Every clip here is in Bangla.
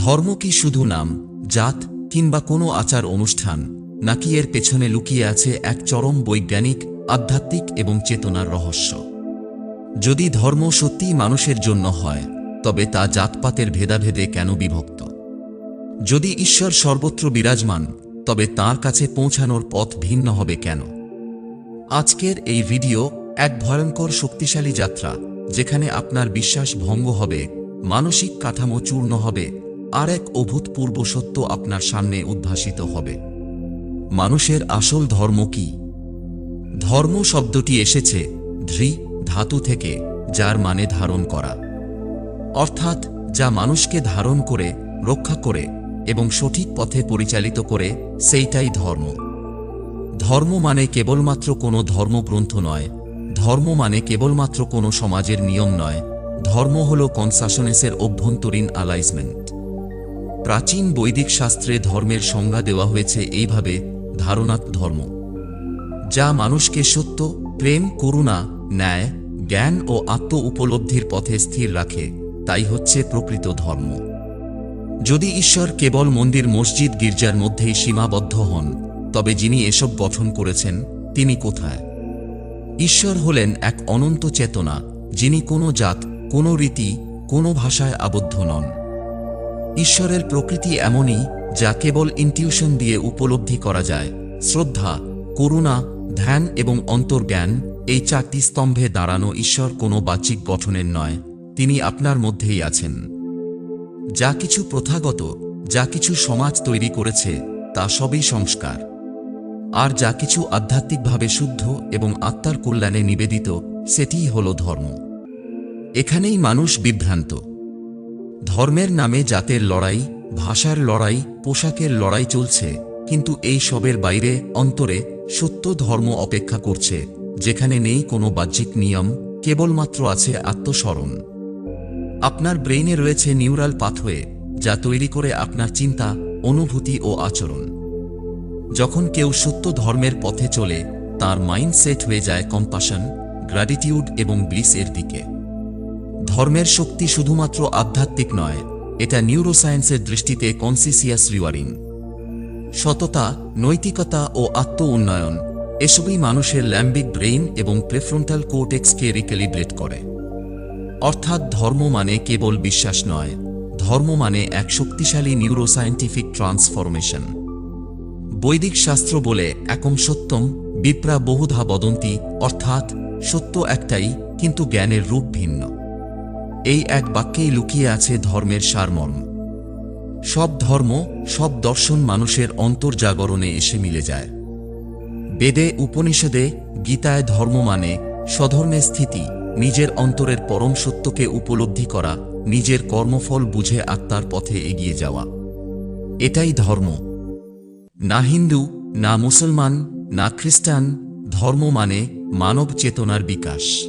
ধর্ম কি শুধু নাম, জাত, কিংবা কোনো আচার অনুষ্ঠান, নাকি এর পেছনে লুকিয়ে আছে এক চরম বৈজ্ঞানিক, আধ্যাত্মিক এবং চেতনার রহস্য? যদি ধর্ম সত্যিই মানুষের জন্য হয়, তবে তা জাতপাতের ভেদাভেদে কেন বিভক্ত? যদি ঈশ্বর সর্বত্র বিরাজমান, তবে তার কাছে পৌঁছানোর পথ ভিন্ন হবে কেন? আজকের এই ভিডিও এক ভয়ঙ্কর শক্তিশালী যাত্রা, যেখানে আপনার বিশ্বাস ভঙ্গ হবে, মানসিক কাঠামো চূর্ণ হবে আর এক অভূতপূর্ব সত্য আপনার সামনে উদ্ভাসিত হবে। মানুষের আসল ধর্ম কি? ধর্ম শব্দটি এসেছে ধৃ, ধাতু থেকে, যার মানে ধারণ করা। অর্থাৎ, যা মানুষকে ধারণ করে, রক্ষা করে এবং সঠিক পথে পরিচালিত করে, সেইটাই ধর্ম। ধর্ম মানে কেবলমাত্র কোনো ধর্মগ্রন্থ নয়। ধর্ম মানে কেবলমাত্র কোনো সমাজের নিয়ম নয়। ধর্ম হল কনসাসনেসের অভ্যন্তরীণ অ্যালাইজমেন্ট প্রাচীন বৈদিক শাস্ত্রে ধর্মের সংজ্ঞা দেওয়া হয়েছে এইভাবে ধারণাত ধর্ম। যা মানুষকে সত্য, প্রেম, করুণা, ন্যায়, জ্ঞান ও আত্ম উপলব্ধির পথে স্থির রাখে, তাই হচ্ছে প্রকৃত ধর্ম। যদি ঈশ্বর কেবল মন্দির মসজিদ গির্জার মধ্যেই সীমাবদ্ধ হন, তবে যিনি এসব গঠন করেছেন, তিনি কোথায়? ঈশ্বর হলেন এক অনন্ত চেতনা, যিনি কোনো জাত, কোনো রীতি, কোনো ভাষায় আবদ্ধ নন। ঈশ্বরের প্রকৃতি এমনই যা কেবল ইনটিউশন দিয়ে উপলব্ধি করা যায়। শ্রদ্ধা, করুণা, ধ্যান এবং অন্তর্জ্ঞান এই চারটি স্তম্ভে দাঁড়ানো ঈশ্বর কোনো বাহ্যিক গঠনের নয়, তিনি আপনার মধ্যেই আছেন। যা কিছু প্রথাগত, যা কিছু সমাজ তৈরি করেছে, তা সবই সংস্কার। আর যা কিছু আধ্যাত্মিকভাবে শুদ্ধ এবং আত্মার কল্যাণে নিবেদিত, সেটিই হল ধর্ম। এখানেই মানুষ বিভ্রান্ত। ধর্মের নামে জাতের লড়াই, ভাষার লড়াই, পোশাকের লড়াই চলছে, কিন্তু এই সবের বাইরে, অন্তরে, সত্য ধর্ম অপেক্ষা করছে, যেখানে নেই কোনো বাহ্যিক নিয়ম, কেবলমাত্র আছে আত্মস্মরণ। আপনার ব্রেইনে রয়েছে নিউরাল পাথওয়ে, যা তৈরি করে আপনার চিন্তা, অনুভূতি ও আচরণ। যখন কেউ সত্য ধর্মের পথে চলে, তার মাইন্ডসেট হয়ে যায় কম্পাশন, গ্র্যাটিটিউড এবং ব্লিস এর দিকে। ধর্মের শক্তি শুধুমাত্র আধ্যাত্মিক নয়, এটা নিউরোসায়েন্সের দৃষ্টিতে কনসিসিয়াস রিওয়ারিং সততা, নৈতিকতা ও আত্ম উন্নয়ন এসবই মানুষের ল্যাম্বিক ব্রেইন এবং প্রেফ্রন্টাল কোর্টেক্সকে রিক্যালিব্রেট করে। অর্থাৎ ধর্ম মানে কেবল বিশ্বাস নয়, ধর্ম মানে এক শক্তিশালী নিউরোসায়েন্টিফিক ট্রান্সফরমেশন বৈদিক শাস্ত্র বলে একম সত্যম, বিপ্রা বহুধা বদন্তি, অর্থাৎ সত্য একটাই, কিন্তু জ্ঞানের রূপ ভিন্ন। এই এক বাক্যেই লুকিয়ে আছে ধর্মের সারমর্ম। সব ধর্ম, সব দর্শন মানুষের অন্তর্জাগরণে এসে মিলে যায়। বেদে, উপনিষদে গীতায় ধর্ম মানে স্বধর্মে স্থিতি, নিজের অন্তরের পরম সত্যকে উপলব্ধি করা, নিজের কর্মফল বুঝে আত্মার পথে এগিয়ে যাওয়া। এটাই ধর্ম। না হিন্দু, না মুসলমান, না খ্রিস্টান, ধর্ম মানে মানব চেতনার বিকাশ।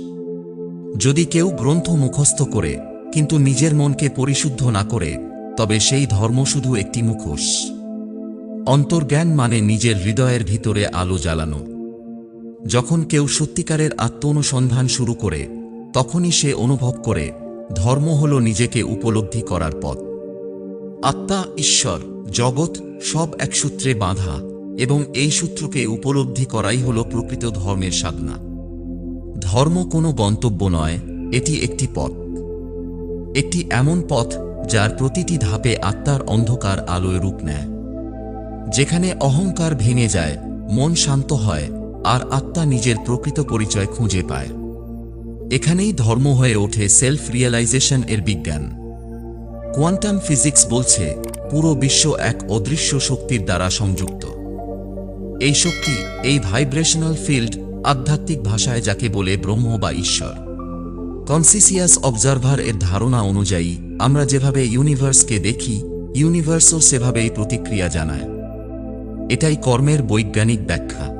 যদি কেউ গ্রন্থ মুখস্থ করে, কিন্তু নিজের মনকে পরিশুদ্ধ না করে, তবে সেই ধর্ম শুধু একটি মুখোশ। অন্তর্জ্ঞান মানে নিজের হৃদয়ের ভিতরে আলো জ্বালানো। যখন কেউ সত্যিকারের আত্ম অনুসন্ধান শুরু করে, তখনই সে অনুভব করে, ধর্ম হল নিজেকে উপলব্ধি করার পথ। আত্মা ঈশ্বর, জগৎ সব এক সূত্রে বাঁধা, এবং এই সূত্রকে উপলব্ধি করাই হল প্রকৃত ধর্মের সাধনা। ধর্ম কোনো গন্তব্য নয়, এটি একটি পথ। একটি এমন পথ যার প্রতিটি ধাপে আত্মার অন্ধকার আলোয় রূপ নেয়। যেখানে অহংকার ভেঙে যায়, মন শান্ত হয়, আর আত্মা নিজের প্রকৃত পরিচয় খুঁজে পায়। এখানেই ধর্ম হয়ে ওঠে সেলফ রিয়েলাইজেশন এর বিজ্ঞান। কোয়ান্টাম ফিজিক্স বলছে, পুরো বিশ্ব এক অদৃশ্য শক্তির দ্বারা সংযুক্ত। এই শক্তি, এই ভাইব্রেশনাল ফিল্ড আধ্যাত্মিক ভাষায় যাকে বলে ব্রহ্ম বা ঈশ্বর। কনসিসিয়াস অবজারভার এর ধারণা অনুযায়ী, আমরা যেভাবে ইউনিভার্সকে দেখি ইউনিভার্সও সেভাবেই প্রতিক্রিয়া জানায়। এটাই কর্মের বৈজ্ঞানিক ব্যাখ্যা।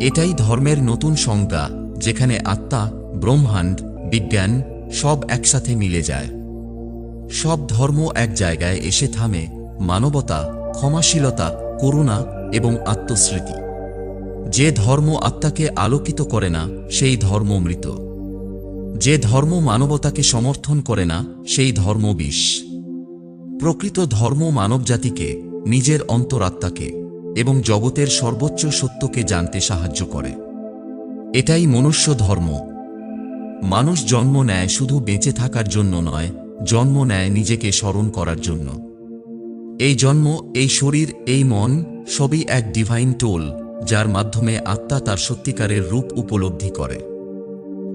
এটাই ধর্মের নতুন সংজ্ঞা, যেখানে আত্মা, ব্রহ্মাণ্ড, বিজ্ঞান সব একসাথে মিলে যায়। সব ধর্ম এক জায়গায় এসে থামে, মানবতা, ক্ষমাশীলতা, করুণা এবং আত্মস্মৃতি। যে ধর্ম আত্মাকে আলোকিত করে না, সেই ধর্ম মৃত। যে ধর্ম মানবতাকে সমর্থন করে না, সেই ধর্ম বিষ। প্রকৃত ধর্ম মানবজাতিকে, নিজের অন্তরাত্মাকে এবং জগতের সর্বোচ্চ সত্যকে জানতে সাহায্য করে। এটাই মনুষ্য ধর্ম। মানুষ জন্ম নেয় শুধু বেঁচে থাকার জন্য নয়, জন্ম নেয় নিজেকে স্মরণ করার জন্য। এই জন্ম, এই শরীর, এই মন সবই এক ডিভাইন টোল যার মাধ্যমে আত্মা তার সত্যিকারের রূপ উপলব্ধি করে।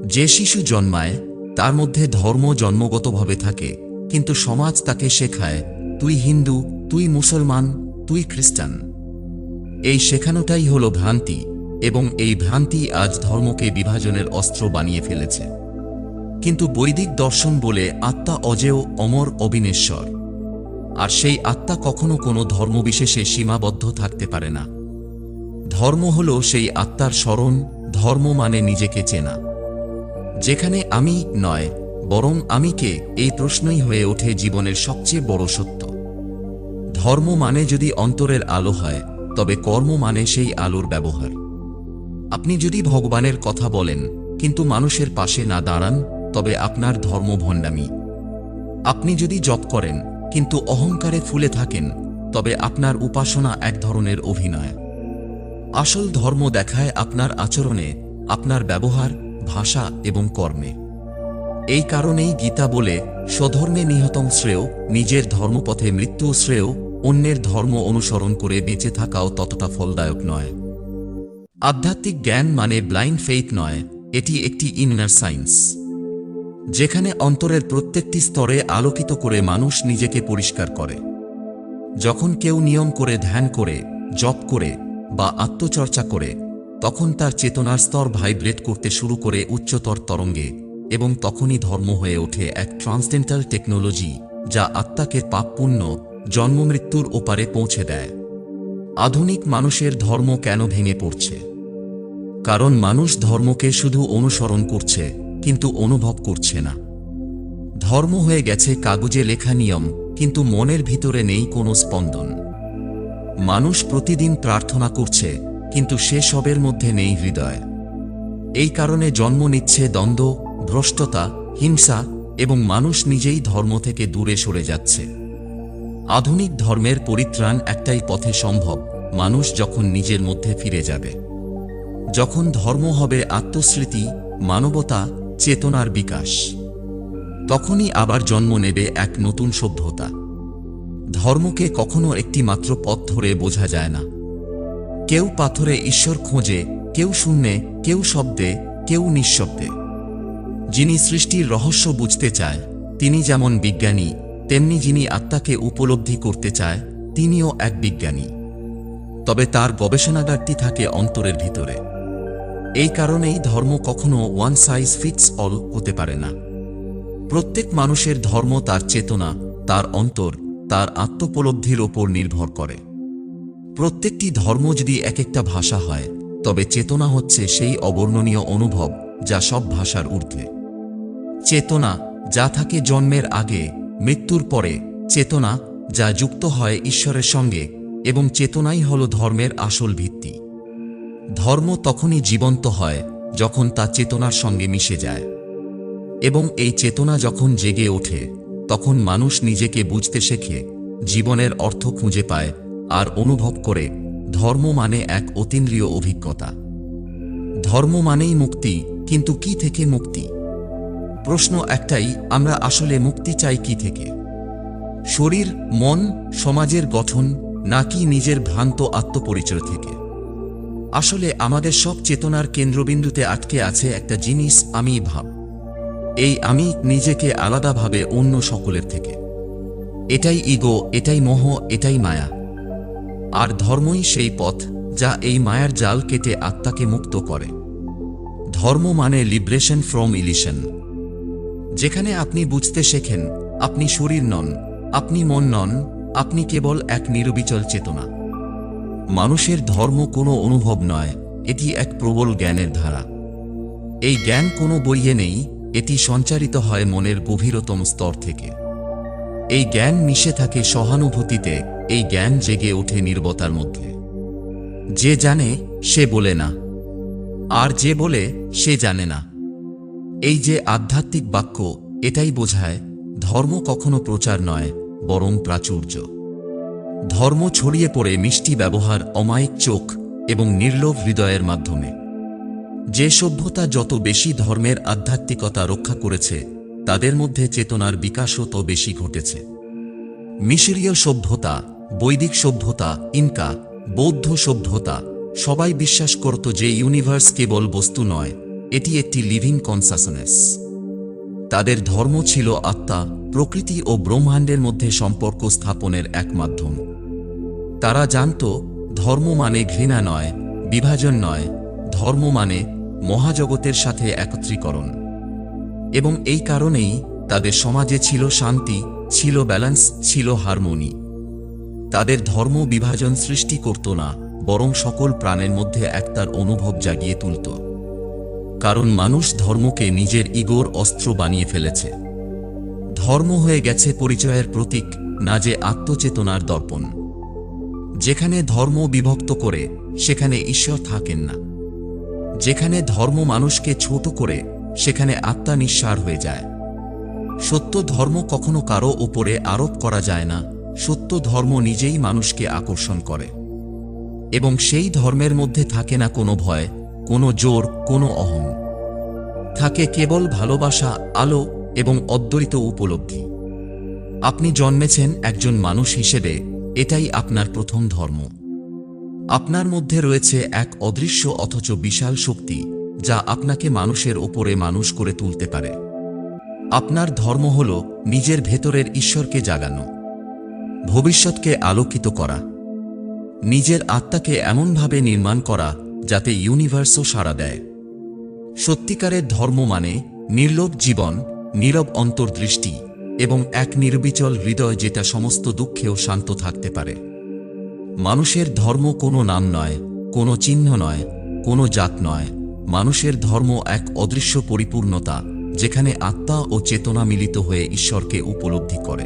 যে শিশু জন্মায়, তার মধ্যে ধর্ম জন্মগতভাবে থাকে, কিন্তু সমাজ তাকে শেখায়, তুই হিন্দু, তুই মুসলমান, তুই খ্রিস্টান। এই শেখানোটাই হল ভ্রান্তি, এবং এই ভ্রান্তি আজ ধর্মকে বিভাজনের অস্ত্র বানিয়ে ফেলেছে। কিন্তু বৈদিক দর্শন বলে আত্মা অজেয়, অমর, অবিনেশ্বর। আর সেই আত্মা কখনো কোনো ধর্মবিশেষে সীমাবদ্ধ থাকতে পারে না। ধর্ম হল সেই আত্মার স্মরণ, ধর্ম মানে নিজেকে চেনা। যেখানে আমি নয়, বরং আমি কে এই প্রশ্নই হয়ে ওঠে জীবনের সবচেয়ে বড় সত্য। ধর্ম মানে যদি অন্তরের আলো হয়, তবে কর্ম মানে সেই আলোর ব্যবহার। আপনি যদি ভগবানের কথা বলেন, কিন্তু মানুষের পাশে না দাঁড়ান, তবে আপনার ধর্ম ভণ্ডামি। আপনি যদি জপ করেন, কিন্তু অহংকারে ফুলে থাকেন, তবে আপনার উপাসনা এক ধরনের অভিনয়। আসল ধর্ম দেখায় আপনার আচরণে, আপনার ব্যবহার, ভাষা এবং কর্মে। এই কারণেই গীতা বলে, স্বধর্মে নিহতম শ্রেয়, নিজের ধর্মপথে মৃত্যু শ্রেয়, অন্যের ধর্ম অনুসরণ করে বেঁচে থাকাও ততটা ফলদায়ক নয়। আধ্যাত্মিক জ্ঞান মানে ব্লাইন্ড ফেইথ নয়, এটি একটি ইনার সায়েন্স যেখানে অন্তরের প্রত্যেকটি স্তরে আলোকিত করে মানুষ নিজেকে পরিষ্কার করে। যখন কেউ নিয়ম করে, ধ্যান করে, জপ করে বা আত্মচর্চা করে, তখন তার চেতনার স্তর ভাইব্রেট করতে শুরু করে উচ্চতর তরঙ্গে এবং তখনই ধর্ম হয়ে ওঠে এক ট্রান্সডেন্টাল টেকনোলজি যা আত্মাকে পাপপুণ্য জন্মমৃত্যুর ওপারে পৌঁছে দেয়। আধুনিক মানুষের ধর্ম কেন ভেঙে পড়ছে? কারণ মানুষ ধর্মকে শুধু অনুসরণ করছে, কিন্তু অনুভব করছে না। ধর্ম হয়ে গেছে কাগজে লেখা নিয়ম, কিন্তু মনের ভিতরে নেই কোনো স্পন্দন। মানুষ প্রতিদিন প্রার্থনা করছে, কিন্তু সে সবের মধ্যে নেই হৃদয়। এই কারণে জন্ম নিচ্ছে দ্বন্দ্ব, ভ্রষ্টতা, হিংসা এবং মানুষ নিজেই ধর্ম থেকে দূরে সরে যাচ্ছে। আধুনিক ধর্মের পরিত্রাণ একটাই পথে সম্ভব, মানুষ যখন নিজের মধ্যে ফিরে যাবে। যখন ধর্ম হবে আত্মস্মৃতি, মানবতা, চেতনার বিকাশ। তখনই আবার জন্ম নেবে এক নতুন সভ্যতা। ধর্মকে কখনো একটি মাত্র পথ ধরে বোঝা যায় না। কেউ পাথরে ঈশ্বর খোঁজে, কেউ শূন্যে, কেউ শব্দে, কেউ নিঃশব্দে। যিনি সৃষ্টির রহস্য বুঝতে চায়, তিনি যেমন বিজ্ঞানী, তেমনি যিনি আত্মাকে উপলব্ধি করতে চায়, তিনিও এক বিজ্ঞানী। তবে তার গবেষণাগারটি থাকে অন্তরের ভিতরে। এই কারণেই ধর্ম কখনো ওয়ান সাইজ ফিটস অল হতে পারে না। প্রত্যেক মানুষের ধর্ম তার চেতনা, তার অন্তর তার আত্মোপলব্ধির ওপর নির্ভর করে। প্রত্যেকটি ধর্ম যদি এক একটা ভাষা হয়, তবে চেতনা হচ্ছে সেই অবর্ণনীয় অনুভব যা সব ভাষার ঊর্ধ্বে। চেতনা যা থাকে জন্মের আগে, মৃত্যুর পরে, চেতনা যা যুক্ত হয় ঈশ্বরের সঙ্গে, এবং চেতনাই হল ধর্মের আসল ভিত্তি। ধর্ম তখনই জীবন্ত হয় যখন তা চেতনার সঙ্গে মিশে যায়। এবং এই চেতনা যখন জেগে ওঠে তখন মানুষ নিজেকে বুঝতে শেখে, জীবনের অর্থ খুঁজে পায়, আর অনুভব করে, ধর্ম মানে এক অতীন্দ্রিয় অভিজ্ঞতা। ধর্ম মানেই মুক্তি, কিন্তু কি থেকে মুক্তি? প্রশ্ন একটাই, আমরা আসলে মুক্তি চাই কি থেকে? শরীর, মন, সমাজের গঠন, নাকি নিজের ভ্রান্ত আত্মপরিচয় থেকে? আসলে আমাদের সব চেতনার কেন্দ্রবিন্দুতে আটকে আছে একটা জিনিস আমি ভাব। এই আমি নিজেকে আলাদাভাবে অন্য সকলের থেকে। এটাই ইগো, এটাই মোহ, এটাই মায়া। আর ধর্মই সেই পথ যা এই মায়ার জাল কেটে আত্মাকে মুক্ত করে। ধর্ম মানে লিব্রেশন ফ্রম ইলিশন। যেখানে আপনি বুঝতে শেখেন, আপনি শরীর নন, আপনি মন নন, আপনি কেবল এক নিরবিচল চেতনা। মানুষের ধর্ম কোনো অনুভব নয়, এটি এক প্রবল জ্ঞানের ধারা। এই জ্ঞান কোনো বইয়ে নেই এটি সঞ্চারিত হয় মনের গভীরতম স্তর থেকে। এই জ্ঞান মিশে থাকে সহানুভূতিতে, এই জ্ঞান জেগে ওঠে নির্বতার মধ্যে। যে জানে, সে বলে না। আর যে বলে, সে জানে না। এই যে আধ্যাত্মিক বাক্য, এটাই বোঝায়, ধর্ম কখনো প্রচার নয়, বরং প্রাচুর্য। ধর্ম ছড়িয়ে পড়ে মিষ্টি ব্যবহার, অমায়িক চোখ এবং নির্লোভ হৃদয়ের মাধ্যমে। যে সভ্যতা যত বেশি ধর্মের আধ্যাত্মিকতা রক্ষা করেছে, তাদের মধ্যে চেতনার বিকাশও তো বেশি ঘটেছে। মিশরীয় সভ্যতা, বৈদিক সভ্যতা, ইনকা, বৌদ্ধ সভ্যতা, সবাই বিশ্বাস করত যে ইউনিভার্স কেবল বস্তু নয়, এটি একটি লিভিং কনসাসনেস। তাদের ধর্ম ছিল আত্মা, প্রকৃতি ও ব্রহ্মাণ্ডের মধ্যে সম্পর্ক স্থাপনের এক মাধ্যম। তারা জানত, ধর্ম মানে ঘৃণা নয়, বিভাজন নয়, ধর্ম মানে মহাজগতের সাথে একত্রীকরণ। এবং এই কারণেই তাদের সমাজে ছিল শান্তি, ছিল ব্যালেন্স, ছিল হারমোনি। তাদের ধর্ম বিভাজন সৃষ্টি করত না, বরং সকল প্রাণের মধ্যে একতার অনুভব জাগিয়ে তুলত। কারণ মানুষ ধর্মকে নিজের ইগোর অস্ত্র বানিয়ে ফেলেছে। ধর্ম হয়ে গেছে পরিচয়ের প্রতীক, না যে আত্মচেতনার দর্পণ। যেখানে ধর্ম বিভক্ত করে, সেখানে ঈশ্বর থাকেন না। যেখানে ধর্ম মানুষকে ছোট করে, সেখানে আত্মা নিঃসার হয়ে যায়। সত্য ধর্ম কখনো কারও ওপরে আরোপ করা যায় না, সত্য ধর্ম নিজেই মানুষকে আকর্ষণ করে। এবং সেই ধর্মের মধ্যে থাকে না কোনো ভয়, কোনো জোর, কোনো অহং। থাকে কেবল ভালোবাসা, আলো এবং অদ্বৈত উপলব্ধি। আপনি জন্মেছেন একজন মানুষ হিসেবে, এটাই আপনার প্রথম ধর্ম। আপনার মধ্যে রয়েছে এক অদৃশ্য অথচ বিশাল শক্তি, যা আপনাকে মানুষের ওপরে মানুষ করে তুলতে পারে। আপনার ধর্ম হল নিজের ভেতরের ঈশ্বরকে জাগানো, ভবিষ্যৎকে আলোকিত করা, নিজের আত্মাকে এমনভাবে নির্মাণ করা যাতে ইউনিভার্সও সাড়া দেয়। সত্যিকারের ধর্ম মানে নির্লোভ জীবন, নীরব অন্তর্দৃষ্টি এবং এক নির্বিচল হৃদয় যেটা সমস্ত দুঃখেও শান্ত থাকতে পারে। মানুষের ধর্ম কোনো নাম নয়, কোনো চিহ্ন নয়, কোনো জাত নয়। মানুষের ধর্ম এক অদৃশ্য পরিপূর্ণতা, যেখানে আত্মা ও চেতনা মিলিত হয়ে ঈশ্বরকে উপলব্ধি করে।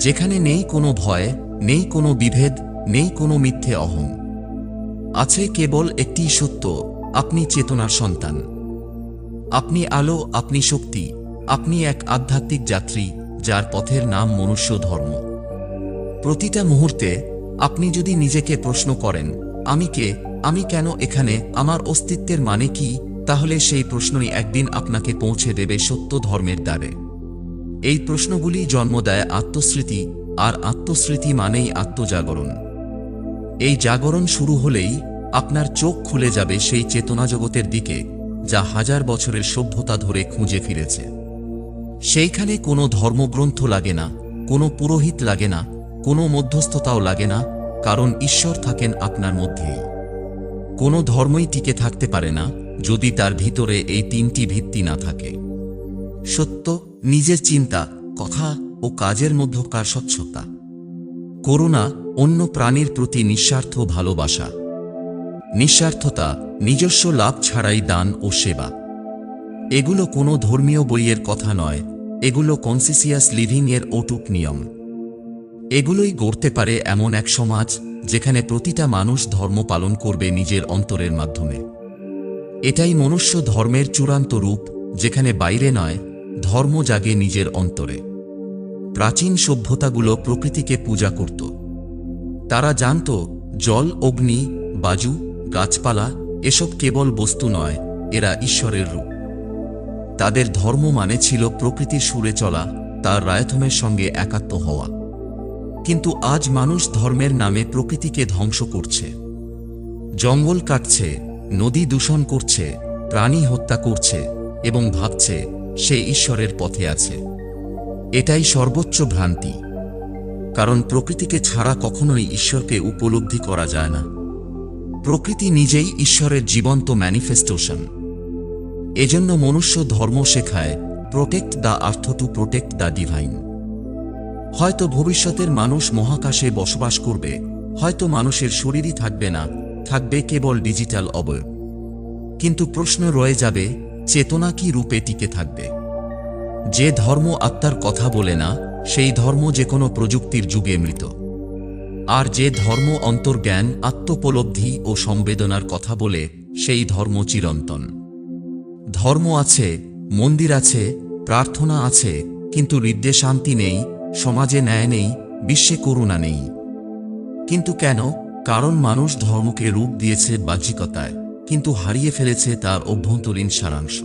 যেখানে নেই কোনো ভয়, নেই কোনো বিভেদ, নেই কোনো মিথ্যে অহং। আছে কেবল একটি সত্য, আপনি চেতনার সন্তান। আপনি আলো, আপনি শক্তি, আপনি এক আধ্যাত্মিক যাত্রী, যার পথের নাম মনুষ্য ধর্ম। প্রতিটা মুহূর্তে আপনি যদি নিজেকে প্রশ্ন করেন, আমি কে? আমি কেন এখানে? আমার অস্তিত্বের মানে কি? তাহলে সেই প্রশ্নই একদিন আপনাকে পৌঁছে দেবে সত্য ধর্মের দ্বারে। এই প্রশ্নগুলি জন্ম দেয় আত্মস্মৃতি, আর আত্মস্মৃতি মানেই আত্মজাগরণ। এই জাগরণ শুরু হলেই আপনার চোখ খুলে যাবে সেই চেতনা জগতের দিকে, যা হাজার বছরের সভ্যতা ধরে খুঁজে ফিরেছে। সেইখানে কোনো ধর্মগ্রন্থ লাগে না, কোনো পুরোহিত লাগে না কোনো মধ্যস্থতাও লাগে না, কারণ ঈশ্বর থাকেন আপনার মধ্যেই কোনো ধর্মই টিকে থাকতে পারে না, যদি তার ভিতরে এই তিনটি ভিত্তি না থাকে। সত্য, নিজের চিন্তা, কথা ও কাজের মধ্যকার স্বচ্ছতা। করুণা, অন্য প্রাণীর প্রতি নিঃস্বার্থ ভালোবাসা। নিঃস্বার্থতা, নিজস্ব লাভ ছাড়াই দান ও সেবা। এগুলো কোনো ধর্মীয় বইয়ের কথা নয়, এগুলো কনসিসিয়াস লিভিং এর অটুট নিয়ম। এগুলোই গড়তে পারে এমন এক সমাজ যেখানে প্রতিটা মানুষ ধর্ম পালন করবে নিজের অন্তরের মাধ্যমে। এটাই মনুষ্য ধর্মের চূড়ান্ত রূপ, যেখানে বাইরে নয়, ধর্ম জাগে নিজের অন্তরে। প্রাচীন সভ্যতাগুলো প্রকৃতিকে পূজা করত। তারা জানত, জল, অগ্নি, বাজু, গাছপালা, এসব কেবল বস্তু নয়, এরা ঈশ্বরের রূপ। তাদের ধর্ম মানে ছিল প্রকৃতির সুরে চলা, তার রায়থমের সঙ্গে একাত্ম হওয়া। কিন্তু আজ মানুষ ধর্মের নামে প্রকৃতিকে ধ্বংস করছে। জঙ্গল কাটছে, নদী দূষণ করছে, প্রাণী হত্যা করছে এবং ভাবছে সে ঈশ্বরের পথে আছে। এটাই সর্বোচ্চ ভ্রান্তি। কারণ প্রকৃতিকে ছাড়া কখনোই ঈশ্বরকে উপলব্ধি করা যায় না। প্রকৃতি নিজেই ঈশ্বরের জীবন্ত ম্যানিফেস্টেশন এজন্য মনুষ্য ধর্ম শেখায় protect the earth to protect the divine হয়তো ভবিষ্যতের মানুষ মহাকাশে বসবাস করবে, হয়তো মানুষের শরীরই থাকবে না, থাকবে কেবল ডিজিটাল অবয়ব। কিন্তু প্রশ্ন রয়ে যাবে, চেতনা কি রূপে টিকে থাকবে? যে ধর্ম আত্মার কথা বলে না, সেই ধর্ম যে কোনো প্রযুক্তির যুগে মৃত। আর যে ধর্ম অন্তর্জ্ঞান, আত্মোপলব্ধি ও সংবেদনার কথা বলে, সেই ধর্ম চিরন্তন। ধর্ম আছে, মন্দির আছে, প্রার্থনা আছে, কিন্তু হৃদয়ে শান্তি নেই সমাজে ন্যায় নেই, বিশ্বে করুণা নেই। কিন্তু কেন? কারণ মানুষ ধর্মকে রূপ দিয়েছে বাহ্যিকতায়, কিন্তু হারিয়ে ফেলেছে তার অভ্যন্তরীণ সারাংশ।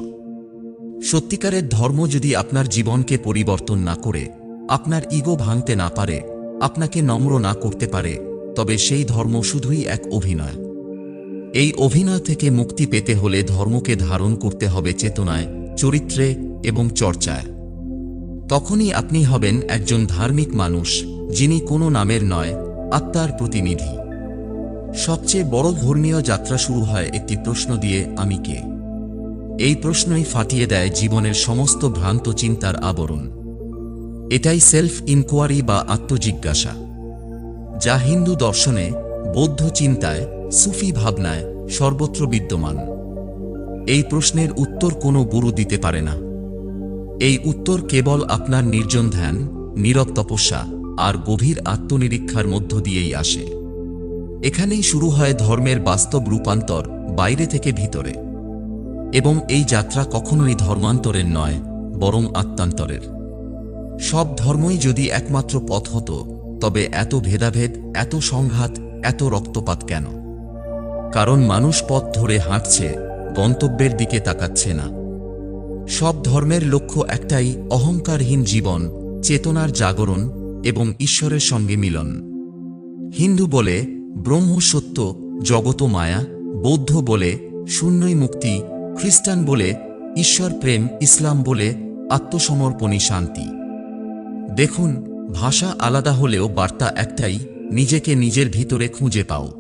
সত্যিকারের ধর্ম যদি আপনার জীবনকে পরিবর্তন না করে, আপনার ইগো ভাঙতে না পারে, আপনাকে নম্র না করতে পারে, তবে সেই ধর্ম শুধুই এক অভিনয়। এই অভিনয় থেকে মুক্তি পেতে হলে ধর্মকে ধারণ করতে হবে চেতনায়, চরিত্রে এবং চর্চায়। তখনই আপনি হবেন একজন ধার্মিক মানুষ, যিনি কোনো নামের নয়, আত্মার প্রতিনিধি। সবচেয়ে বড় ধর্মীয় যাত্রা শুরু হয় একটি প্রশ্ন দিয়ে, আমি কে? এই প্রশ্নই ফাটিয়ে দেয় জীবনের সমস্ত ভ্রান্ত চিন্তার আবরণ। এটাই সেলফ ইনকোয়ারি বা আত্মজিজ্ঞাসা। যা হিন্দু দর্শনে, বৌদ্ধ চিন্তায়, সুফি ভাবনায় সর্বত্র বিদ্যমান। এই প্রশ্নের উত্তর কোনো গুরু দিতে পারে না। এই উত্তর কেবল আপনার নির্জন ধ্যান, নীরব তপস্যা আর গভীর আত্মনিরীক্ষার মধ্য দিয়েই আসে। এখানেই শুরু হয় ধর্মের বাস্তব রূপান্তর বাইরে থেকে ভিতরে। এবং এই যাত্রা কখনোই ধর্মান্তরের নয়, বরং আত্মান্তরের। সব ধর্মই যদি একমাত্র পথ হতো, তবে এত ভেদাভেদ, এত সংঘাত, এত রক্তপাত কেন? কারণ মানুষ পথ ধরে হাঁটছে, গন্তব্যের দিকে তাকাচ্ছে না। সব ধর্মের লক্ষ্য একটাই অহংকারহীন জীবন, চেতনার জাগরণ এবং ঈশ্বরের সঙ্গে মিলন। হিন্দু বলে, ব্রহ্ম সত্য জগত মায়া, বৌদ্ধ বলে, শূন্যই মুক্তি, খ্রিস্টান বলে, ঈশ্বর প্রেম, ইসলাম বলে আত্মসমর্পণী শান্তি। দেখুন, ভাষা আলাদা হলেও বার্তা একটাই, নিজেকে নিজের ভিতরে খুঁজে পাও।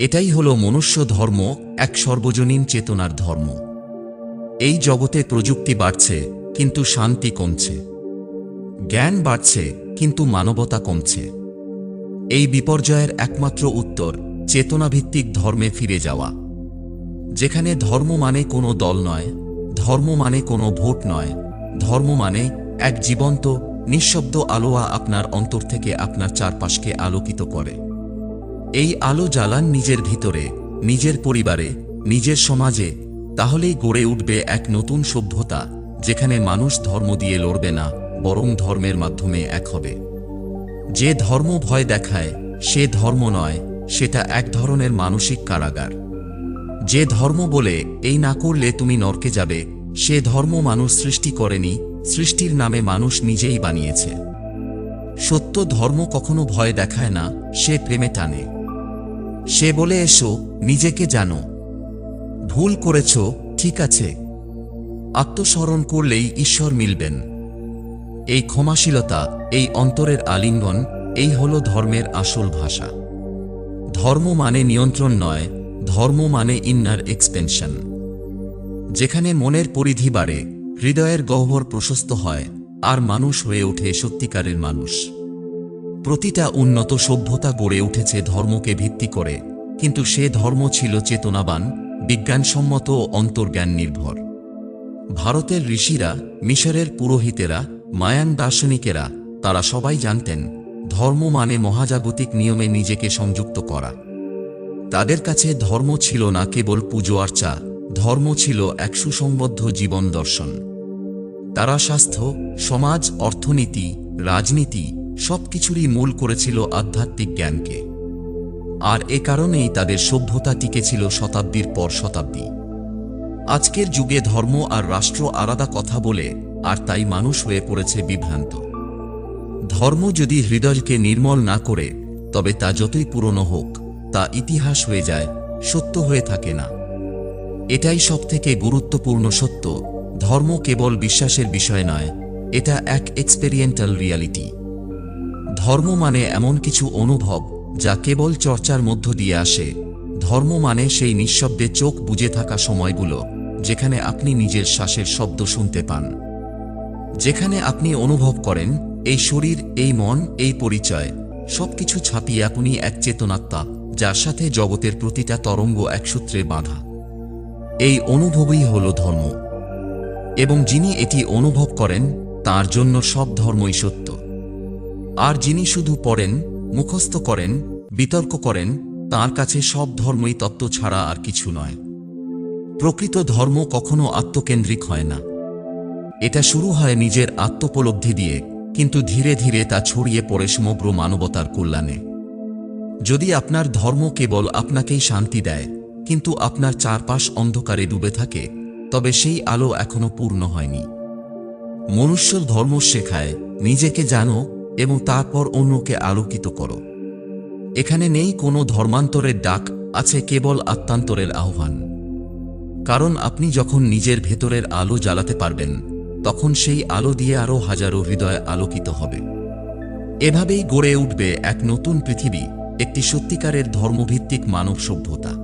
এটাই হল মনুষ্য ধর্ম, এক সর্বজনীন চেতনার ধর্ম। এই জগতে প্রযুক্তি বাড়ছে, কিন্তু শান্তি কমছে। জ্ঞান বাড়ছে, কিন্তু মানবতা কমছে। এই বিপর্যয়ের একমাত্র উত্তর, চেতনাভিত্তিক ধর্মে ফিরে যাওয়া। যেখানে ধর্ম মানে কোনো দল নয়, ধর্ম মানে কোনো ভোট নয়, ধর্ম মানে এক জীবন্ত, নিঃশব্দ আলোয়া আপনার অন্তর থেকে আপনার চারপাশকে আলোকিত করে। এই আলো জ্বালান নিজের ভিতরে, নিজের পরিবারে, নিজের সমাজে তাহলেই গড়ে উঠবে এক নতুন সভ্যতা, যেখানে মানুষ ধর্ম দিয়ে লড়বে না, বরং ধর্মের মাধ্যমে এক হবে। যে ধর্ম ভয় দেখায়, সে ধর্ম নয়, সেটা এক ধরনের মানসিক কারাগার। যে ধর্ম বলে, এই না করলে তুমি নরকে যাবে, সে ধর্ম মানুষ সৃষ্টি করেনি, সৃষ্টির নামে মানুষ নিজেই বানিয়েছে। সত্য ধর্ম কখনো ভয় দেখায় না, সে প্রেমে টানে। সে বলে, এসো, নিজেকে জানো। ভুল করেছ, ঠিক আছে। আত্মস্মরণ করলেই ঈশ্বর মিলবেন। এই ক্ষমাশীলতা, এই অন্তরের আলিঙ্গন, এই হল ধর্মের আসল ভাষা। ধর্ম মানে নিয়ন্ত্রণ নয়, ধর্ম মানে ইন্নার এক্সপেনশন যেখানে মনের পরিধি বাড়ে, হৃদয়ের গহ্বর প্রশস্ত হয়, আর মানুষ হয়ে ওঠে সত্যিকারের মানুষ। প্রতিটা উন্নত সভ্যতা গড়ে উঠেছে ধর্মকে ভিত্তি করে, কিন্তু সে ধর্ম ছিল চেতনাবান বিজ্ঞানসম্মত অন্তর্জ্ঞান নির্ভর। ভারতের ঋষিরা, মিশরের পুরোহিতেরা মায়ান দার্শনিকেরা, তারা সবাই জানতেন, ধর্ম মানে মহাজাগতিক নিয়মে নিজেকে সংযুক্ত করা। তাদের কাছে ধর্ম ছিল না কেবল পুজো আর্চা, ধর্ম ছিল এক সুসংবদ্ধ জীবন দর্শন। তারা স্বাস্থ্য, সমাজ, অর্থনীতি, রাজনীতি সবকিছুরই মূল করেছিল আধ্যাত্মিক জ্ঞানকে। আর এ কারণেই তাদের সভ্যতা টিকেছিল শতাব্দীর পর শতাব্দী। আজকের যুগে ধর্ম আর রাষ্ট্র আলাদা কথা বলে, আর তাই মানুষ হয়ে পড়েছে বিভ্রান্ত। ধর্ম যদি হৃদয়কে নির্মল না করে, তবে তা যতই পুরনো হোক, তা ইতিহাস হয়ে যায়, সত্য হয়ে থাকে না। এটাই সবথেকে গুরুত্বপূর্ণ সত্য, ধর্ম কেবল বিশ্বাসের বিষয় নয়, এটা এক এক্সপেরিয়েন্টাল রিয়ালিটি ধর্ম মানে এমন কিছু অনুভব যা কেবল চর্চার মধ্য দিয়ে আসে। ধর্ম মানে সেই নিঃশব্দে চোখ বুজে থাকা সময়গুলো, যেখানে আপনি নিজের শ্বাসের শব্দ শুনতে পান। যেখানে আপনি অনুভব করেন, এই শরীর, এই মন, এই পরিচয়, সবকিছু ছাপিয়ে আপনি এক চেতনাত্মা, যার সাথে জগতের প্রতিটা তরঙ্গ এক সূত্রে বাঁধা। এই অনুভবই হল ধর্ম। এবং যিনি এটি অনুভব করেন, তার জন্য সব ধর্মই সত্য। আর যিনি শুধু পড়েন মুখস্থ করেন, বিতর্ক করেন, তার কাছে সব ধর্মই তত্ত্ব ছাড়া আর কিছু নয়। প্রকৃত ধর্ম কখনো আত্মকেন্দ্রিক হয় না। এটা শুরু হয় নিজের আত্মোপলব্ধি দিয়ে, কিন্তু ধীরে ধীরে তা ছড়িয়ে পড়ে সমগ্র মানবতার কল্যাণে। যদি আপনার ধর্ম কেবল আপনাকেই শান্তি দেয়, কিন্তু আপনার চারপাশ অন্ধকারে ডুবে থাকে, তবে সেই আলো এখনও পূর্ণ হয়নি। মনুষ্য ধর্ম শেখায়, নিজেকে জানো এবং তারপর অন্যকে আলোকিত করো। এখানে নেই কোনো ধর্মান্তরের ডাক, আছে কেবল আত্মান্তরের আহ্বান। কারণ আপনি যখন নিজের ভেতরের আলো জ্বালাতে পারবেন, তখন সেই আলো দিয়ে আরও হাজারো হৃদয় আলোকিত হবে। এভাবেই গড়ে উঠবে এক নতুন পৃথিবী, একটি সত্যিকারের ধর্মভিত্তিক মানব সভ্যতা